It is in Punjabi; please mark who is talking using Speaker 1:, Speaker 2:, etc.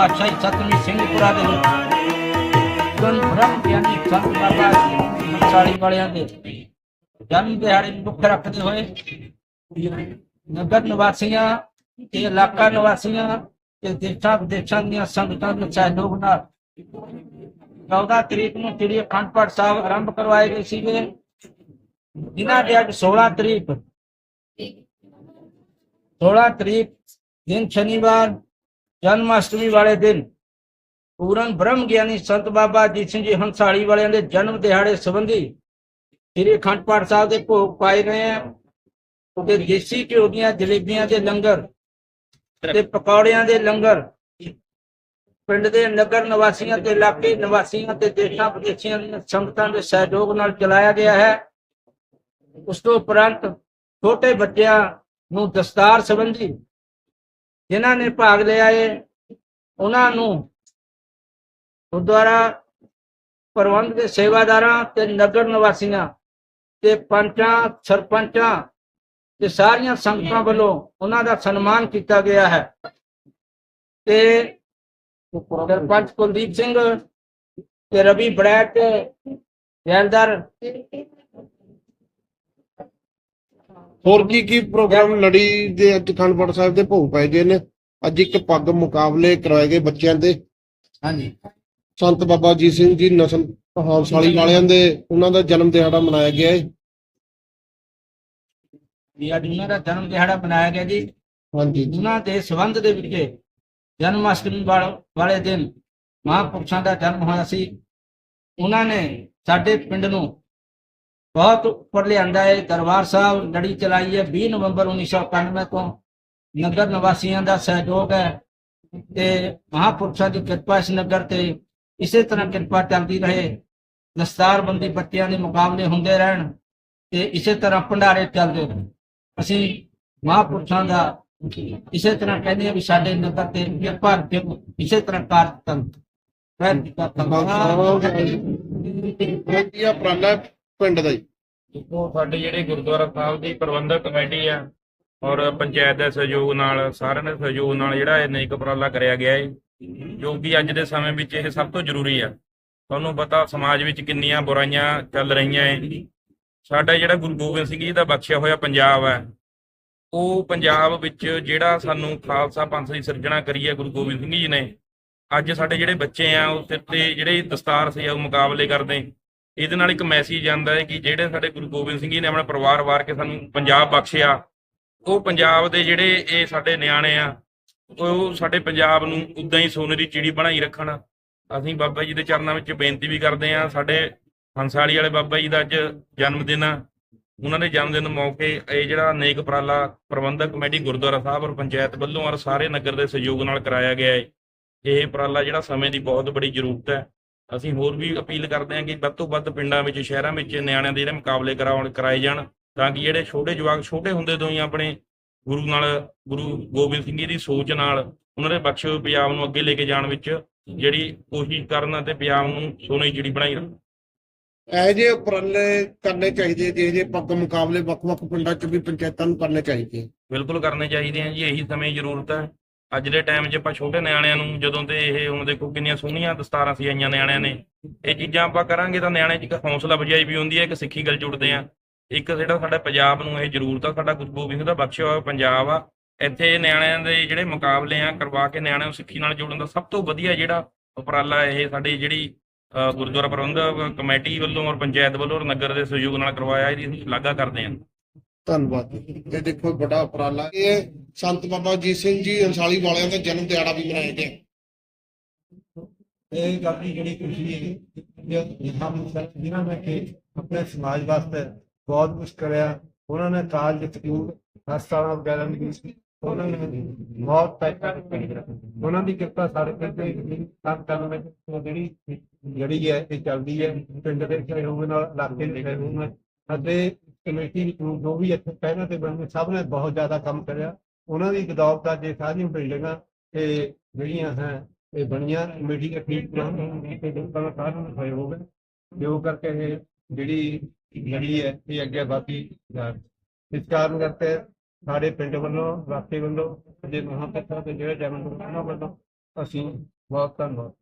Speaker 1: ਬਾਦਸ਼ਾਹੀ ਸਤਵੀਂ ਸਿੰਘਪੁਰਾ ਦੇ ਵਿੱਚ। ਗਨ ਬ੍ਰਹਮ ਗਿਆਨੀ ਸੰਤ ਬਾਬਾ ਸਾਲੀ ਵਾਲਿਆਂ ਦੇ ਜਨਮ ਦਿਹਾੜੇ ਨੂੰ ਮੁੱਖ ਰੱਖਦੇ ਹੋਏ ਨਗਰ ਨਿਵਾਸੀਆਂ ਤੇ ਇਲਾਕਾ ਨਿਵਾਸੀਆਂ ਤੇ ਦੇਸ਼ਾਂ ਵਿਦੇਸ਼ਾਂ ਦੀਆਂ ਸੰਗਤਾਂ ਦੇ ਸਹਿਯੋਗ ਨਾਲ 14 ਤਰੀਕ ਨੂੰ ਸ੍ਰੀ ਅਖੰਡ ਪਾਠ ਸਾਹਿਬ ਆਰੰਭ ਕਰਵਾਏ ਗਏ ਸੀਗੇ। ਜਿਨ੍ਹਾਂ ਦੇ ਅੱਜ 16 ਤਰੀਕ 16 ਤਰੀਕ ਦਿਨ ਸ਼ਨੀਵਾਰ ਜਨਮ ਅਸ਼ਟਮੀ ਵਾਲੇ ਦਿਨ ਪੂਰਨ ਬ੍ਰਹਮ ਗਿਆਨੀ ਸੰਤ ਬਾਬਾ ਅਜੀਤ ਸਿੰਘ ਜੀ ਹੰਸਾਲੀ ਵਾਲਿਆਂ ਦੇ ਜਨਮ ਦਿਹਾੜੇ ਸੰਬੰਧੀ ਸ੍ਰੀ ਅਖੰਡ ਪਾਠ ਸਾਹਿਬ ਦੇ ਭੋਗ ਪਾਏ ਗਏ ਆ। ਤੇ ਦੇਸੀ ਘਿਓ ਦੀਆਂ, ਜਲੇਬੀਆਂ ਦੇ ਲੰਗਰ ਤੇ ਪਕੌੜਿਆਂ ਦੇ ਲੰਗਰ। ਪਿੰਡ ਦੇ ਨਗਰ ਨਿਵਾਸੀਆਂ ਤੇ ਇਲਾਕੇ ਨਿਵਾਸੀਆਂ ਤੇ ਦੇਸ਼ਾਂ ਵਿਦੇਸ਼ੀਆਂ ਦੀਆਂ ਸੰਗਤਾਂ ਦੇ ਸਹਿਯੋਗ ਨਾਲ ਚਲਾਇਆ ਗਿਆ ਹੈ। ਉਸ ਤੋਂ ਉਪਰੰਤ ਛੋਟੇ ਬੱਚਿਆਂ ਨੂੰ ਦਸਤਾਰ ਸੰਬੰਧੀ ਜਿਨ੍ਹਾਂ ਨੇ ਭਾਗ ਲਿਆ ਹੈ ਉਹਨਾਂ ਨੂੰ ਗੁਰਦੁਆਰਾ ਪ੍ਰਬੰਧ ਦੇ ਸੇਵਾਦਾਰਾਂ ਤੇ ਨਗਰ ਨਿਵਾਸੀਆਂ ਤੇ ਪੰਚਾਂ, ਸਰਪੰਚਾਂ ਤੇ ਸਾਰੀਆਂ ਸੰਗਤਾਂ ਵੱਲੋਂ ਉਹਨਾਂ ਦਾ ਸਨਮਾਨ ਕੀਤਾ ਗਿਆ ਹੈ। ਤੇ ਸਰਪੰਚ ਕੁਲਦੀਪ ਸਿੰਘ ਤੇ ਰਵੀ ਬੜੈਟ ਜੈਲਦਾਰ
Speaker 2: ਹੋਰ ਕੀ ਕੀ ਪ੍ਰੋਗਰਾਮ ਲੜੀ ਦੇ ਅੱਜ ਖੰਡਪੜ ਸਾਹਿਬ ਦੇ ਭੋਗ ਪਏ ਗਏ ਨੇ? ਅੱਜ ਇੱਕ ਪੱਗ ਮੁਕਾਬਲੇ ਕਰਵਾਏ ਗਏ ਬੱਚਿਆਂ ਦੇ।
Speaker 1: ਹਾਂਜੀ।
Speaker 2: ਸੰਤ ਬਾਬਾ ਜੀ ਸਿੰਘ ਜੀ ਨਸਲ ਹੌਸਲਾਲੀ ਵਾਲਿਆਂ ਦੇ ਉਹਨਾਂ ਦਾ ਜਨਮ ਦਿਹਾੜਾ ਮਨਾਇਆ ਗਿਆ ਹੈ
Speaker 1: ਵੀ ਅੱਜ ਉਹਨਾਂ ਦਾ ਜਨਮ ਦਿਹਾੜਾ ਮਨਾਇਆ ਗਿਆ ਜੀ।
Speaker 2: ਹਾਂਜੀ। ਜੀ
Speaker 1: ਉਹਨਾਂ ਦੇ ਸੰਬੰਧ ਦੇ ਵਿੱਚ ਜਨਮ ਅਸ਼ਟਮੀ ਵਾਲ- ਵਾਲੇ ਦਿਨ ਮਹਾਂਪੁਰਸ਼ਾਂ ਦਾ ਜਨਮ ਹੋਇਆ ਸੀ। ਉਹਨਾਂ ਨੇ ਸਾਡੇ ਪਿੰਡ ਨੂੰ ਬਹੁਤ ਉੱਪਰ ਲਿਆਂਦਾ ਹੈ। ਦਰਬਾਰ ਸਾਹਿਬ ਲੜੀ ਚਲਾਈ ਹੈ। 20 ਨਵੰਬਰ 1991 ਤੋਂ ਨਗਰ ਨਿਵਾਸੀਆਂ ਦਾ ਸਹਿਯੋਗ ਹੈ ਤੇ ਮਹਾਂਪੁਰਸ਼ਾਂ ਦੀ ਕਿਰਪਾ ਇਸ ਨਗਰ ਤੇ ਇਸੇ ਤਰ੍ਹਾਂ ਕਿਰਪਾ ਚੱਲਦੀ ਰਹੇ। ਦਸਤਾਰਬੰਦੀ ਬੱਚਿਆਂ ਦੇ ਮੁਕਾਬਲੇ ਹੁੰਦੇ ਰਹਿਣ ਤੇ ਇਸੇ ਤਰ੍ਹਾਂ ਭੰਡਾਰੇ ਚੱਲਦੇ ਰਹਿਣ ਅਸੀਂ ਮਹਾਂਪੁਰਸ਼ਾਂ ਦਾ ਇਸੇ ਤਰ੍ਹਾਂ ਕਹਿੰਦੇ ਆ ਵੀ ਸਾਡੇ ਨਗਰ ਤੇ ਕਿਰਪਾ ਰੱਖੇ ਇਸੇ ਤਰ੍ਹਾਂ ਕਾਰਜ ਕਰਨ ਫਿਰ ਜੀ ਕਾ ਧੰਨਵਾਦ।
Speaker 2: ਕੀ ਉਪਰਾਲਾ ਪਿੰਡ ਦਾ ਜੀ।
Speaker 3: ਦੇਖੋ, ਸਾਡੇ ਜਿਹੜੇ ਗੁਰਦੁਆਰਾ ਸਾਹਿਬ ਦੀ ਪ੍ਰਬੰਧਕ ਕਮੇਟੀ ਆ ਔਰ ਪੰਚਾਇਤ ਦੇ ਸਹਿਯੋਗ ਨਾਲ, ਸਾਰਿਆਂ ਦੇ ਸਹਿਯੋਗ ਨਾਲ ਜਿਹੜਾ ਇਹ ਨੇਕ ਉਪਰਾਲਾ ਕਰਿਆ ਗਿਆ ਹੈ ਜੋ ਕਿ ਅੱਜ ਦੇ ਸਮੇਂ ਵਿੱਚ ਇਹ ਸਭ ਤੋਂ ਜ਼ਰੂਰੀ ਆ। ਤੁਹਾਨੂੰ ਪਤਾ ਸਮਾਜ ਵਿੱਚ ਕਿੰਨੀਆਂ ਬੁਰਾਈਆਂ ਚੱਲ ਰਹੀਆਂ ਹੈ ਸਾਡਾ ਜਿਹੜਾ ਗੁਰੂ ਗੋਬਿੰਦ ਸਿੰਘ ਜੀ ਦਾ ਬਖਸ਼ਿਆ ਹੋਇਆ ਪੰਜਾਬ ਹੈ ਉਹ ਪੰਜਾਬ ਵਿੱਚ ਜਿਹੜਾ ਸਾਨੂੰ ਖਾਲਸਾ ਪੰਥ ਦੀ ਸਿਰਜਣਾ ਕਰੀ ਹੈ ਗੁਰੂ ਗੋਬਿੰਦ ਸਿੰਘ ਜੀ ਨੇ, ਅੱਜ ਸਾਡੇ ਜਿਹੜੇ ਬੱਚੇ ਆ, ਉਹ ਸਿਰ ਤੇ ਜਿਹੜੇ ਦਸਤਾਰ ਸੀ, ਉਹ ਮੁਕਾਬਲੇ ਕਰਦੇ। ਇਹਦੇ ਨਾਲ ਇੱਕ ਮੈਸੇਜ ਜਾਂਦਾ ਹੈ ਕਿ ਜਿਹੜੇ ਸਾਡੇ ਗੁਰੂ ਗੋਬਿੰਦ ਸਿੰਘ ਜੀ ਨੇ ਆਪਣਾ ਪਰਿਵਾਰ ਵਾਰ ਕੇ ਸਾਨੂੰ ਪੰਜਾਬ ਬਖਸ਼ਿਆ, ਉਹ ਪੰਜਾਬ ਦੇ ਜਿਹੜੇ ਇਹ ਸਾਡੇ ਨਿਆਣੇ ਆ, ਉਹ ਸਾਡੇ ਪੰਜਾਬ ਨੂੰ ਉਦਾਂ ਹੀ ਸੋਨੇ ਦੀ ਚਿੜੀ ਬਣਾਈ ਰੱਖਣ। ਅਸੀਂ ਬਾਬਾ ਜੀ ਦੇ ਚਰਨਾਂ ਵਿੱਚ ਬੇਨਤੀ ਵੀ ਕਰਦੇ ਆ ਸਾਡੇ ਹੰਸਾਲੀ ਵਾਲੇ ਬਾਬਾ ਜੀ ਦਾ ਅੱਜ ਜਨਮ ਦਿਨ ਆ। ਉਹਨਾਂ ਦੇ ਜਨਮ ਦਿਨ ਮੌਕੇ ਇਹ ਜਿਹੜਾ ਨੇਕ ਉਪਰਾਲਾ ਪ੍ਰਬੰਧਕ ਕਮੇਟੀ ਗੁਰਦੁਆਰਾ ਸਾਹਿਬ ਔਰ ਪੰਚਾਇਤ ਵੱਲੋਂ ਔਰ ਸਾਰੇ ਨਗਰ ਦੇ ਸਹਿਯੋਗ ਨਾਲ ਕਰਾਇਆ ਗਿਆ ਹੈ। ਇਹ ਉਪਰਾਲਾ ਜਿਹੜਾ ਸਮੇਂ ਦੀ ਬਹੁਤ ਬੜੀ ਜ਼ਰੂਰਤ ਹੈ। ਅਸੀਂ ਹੋਰ ਵੀ ਅਪੀਲ ਕਰਦੇ ਹਾਂ ਕਿ ਵੱਧ ਤੋਂ ਵੱਧ ਪਿੰਡਾਂ ਵਿੱਚ ਸ਼ਹਿਰਾਂ ਵਿੱਚ ਨਿਆਣਿਆਂ ਦੇ ਜਿਹੜੇ ਮੁਕਾਬਲੇ ਕਰਾਉਣ ਕਰਾਏ ਜਾਣ ਤਾਂ ਕਿ ਜਿਹੜੇ ਛੋਟੇ ਜਵਾਕ ਛੋਟੇ ਹੁੰਦੇ ਤੋਂ ਹੀ ਆਪਣੇ ਗੁਰੂ ਨਾਲ ਗੁਰੂ ਗੋਬਿੰਦ ਸਿੰਘ ਜੀ ਦੀ ਸੋਚ ਨਾਲ ਉਹਨਾਂ ਦੇ ਬਖਸ਼ੇ ਹੋਏ ਪੰਜਾਬ ਨੂੰ ਅੱਗੇ ਲੈ ਕੇ ਜਾਣ ਵਿੱਚ ਜਿਹੜੀ ਕੋਸ਼ਿਸ਼ ਕਰਨ ਅਤੇ ਪੰਜਾਬ ਨੂੰ ਸੋਨੇ ਚਿੜੀ ਬਣਾਈ ਰੱਖਣ।
Speaker 2: ਇਹ ਜੇ ਉਪਰਾਲੇ ਕਰਨੇ ਚਾਹੀਦੇ ਜੇ ਜੇ ਪੱਗ ਮੁਕਾਬਲੇ ਵੱਖ-ਵੱਖ ਪਿੰਡਾਂ 'ਚ ਵੀ ਪੰਚਾਇਤਾਂ ਨੂੰ ਕਰਨੇ ਚਾਹੀਦੇ।
Speaker 3: ਬਿਲਕੁਲ ਕਰਨੇ ਚਾਹੀਦੇ ਆ ਜੀ ਇਹੀ ਸਮੇਂ ਜ਼ਰੂਰਤ ਹੈ। ਅੱਜ ਦੇ ਟਾਈਮ 'ਚ ਆਪਾਂ ਛੋਟੇ ਨਿਆਣਿਆਂ ਨੂੰ ਜਦੋਂ ਤੇ ਇਹ ਹੁਣ ਦੇਖੋ ਕਿੰਨੀਆਂ ਸੋਹਣੀਆਂ ਦਸਤਾਰਾਂ ਸੀ ਆਈਆਂ ਨਿਆਣਿਆਂ ਨੇ, ਇਹ ਚੀਜ਼ਾਂ ਆਪਾਂ ਕਰਾਂਗੇ ਤਾਂ ਨਿਆਣੇ 'ਚ ਇੱਕ ਹੌਸਲਾ ਵਜਾਈ ਵੀ ਹੁੰਦੀ ਹੈ, ਇੱਕ ਸਿੱਖੀ ਗੱਲ ਜੁੜਦੇ ਆ। ਇੱਕ ਜਿਹੜਾ ਸਾਡਾ ਪੰਜਾਬ ਨੂੰ ਇਹ ਜ਼ਰੂਰਤ ਆ ਸਾਡਾ ਗੁਰੂ ਗੋਬਿੰਦ ਸਿੰਘ ਦਾ ਬਖਸ਼ਿਆ ਹੋਇਆ ਪੰਜਾਬ ਆ। ਇੱਥੇ ਨਿਆਣਿਆਂ ਦੇ ਜਿਹੜੇ ਮੁਕਾਬਲੇ ਆ, ਕਰਵਾ ਕੇ ਨਿਆਣਿਆਂ ਨੂੰ ਸਿੱਖੀ ਨਾਲ ਜੋੜਨ ਦਾ ਸਭ ਤੋਂ ਵਧੀਆ ਜਿਹੜਾ ਉਪਰਾਲਾ ਇਹ ਸਾਡੀ ਜਿਹੜੀ ਗੁਰਦੁਆਰਾ ਪ੍ਰਬੰਧਕ ਕਮੇਟੀ ਵੱਲੋਂ ਔਰ ਪੰਚਾਇਤ ਵੱਲੋਂ ਔਰ ਨਗਰ ਦੇ ਸਹਿਯੋਗ ਨਾਲ ਕਰਵਾਇਆ, ਇਹਦੀ ਅਸੀਂ ਸ਼ਲਾਘਾ ਕਰਦੇ ਹਾਂ।
Speaker 2: ਧੰਨਵਾਦ ਜੀ। ਇਹ ਦੇਖੋ ਬੜਾ ਉਪਰਾਲਾ ਇਹ ਸੰਤ ਬਾਬਾ ਜੀ ਸਿੰਘ ਜੀ ਅੰਸਾਲੀ ਵਾਲਿਆਂ ਦਾ ਜਨਮ ਦਿਹਾੜਾ ਵੀ ਮਨਾਇਆ ਗਿਆ।
Speaker 4: ਇਹ ਆਪਣੀ ਜਿਹੜੀ ਖੁਸ਼ੀ ਹੈ ਹਮ ਜਿਨ੍ਹਾਂ ਨੇ ਕਿ ਆਪਣੇ ਸਮਾਜ ਵਾਸਤੇ ਬਹੁਤ ਕੁਝ ਕਰਿਆ ਉਹਨਾਂ ਨੇ ਕਾਲਜ ਸਕੂਲ ਹਸਪਤਾਲਾਂ ਵਗੈਰਾ ਨਹੀਂ ਸੀ ਉਹਨਾਂ ਨੇ ਬਹੁਤ ਪੈਸਾ ਉਹਨਾਂ ਦੀ ਕਿਰਪਾ ਸਾਡੇ ਤੇ ਤੇ ਕੰਮ ਕਰਨ ਵਿੱਚ ਜਿਹੜੀ ਜਿਹੜੀ ਹੈ ਇਹ ਚੱਲਦੀ ਹੈ। ਪਿੰਡ ਦੇ ਸਹਿਯੋਗ ਨਾਲ ਇਲਾਕੇ ਦੇ ਸਹਿਯੋਗ ਨਾਲ ਅਤੇ ਕਮੇਟੀ ਨੂੰ ਜੋ ਵੀ ਇੱਥੇ ਪਹਿਲਾਂ ਤੇ ਬਣੇ ਸਭ ਨੇ ਬਹੁਤ ਜ਼ਿਆਦਾ ਕੰਮ ਕਰਿਆ। ਉਹਨਾਂ ਦੀ ਬਦੌਲਤ ਅੱਜ ਇਹ ਸਾਰੀਆਂ ਬਿਲਡਿੰਗਾਂ ਤੇ ਜਿਹੜੀਆਂ ਹੈ, ਇਹ ਬਣੀਆਂ ਕਮੇਟੀ ਦੇ ਠੀਕ ਬਣਾਉਣ ਤੇ ਲੋਕਾਂ ਦਾ ਸਾਰਿਆਂ ਨੂੰ ਸਹਿਯੋਗ ਹੈ। ਜੋ ਕਰਕੇ ਇਹ ਜਿਹੜੀ ਲੜੀ ਹੈ, ਇਹ ਅੱਗੇ ਬਾਕੀ ਇਸ ਕਾਰਨ ਕਰਕੇ ਸਾਡੇ ਪਿੰਡ ਵੱਲੋਂ ਰਾਤੇ ਵੱਲੋਂ ਜੇ ਮਹਾਂਪੁਰਸ਼ਾਂ ਦੇ ਜਿਹੜੇ ਜਨਮ ਉਹਨਾਂ ਵੱਲੋਂ ਅਸੀਂ ਬਹੁਤ ਧੰਨਵਾਦ।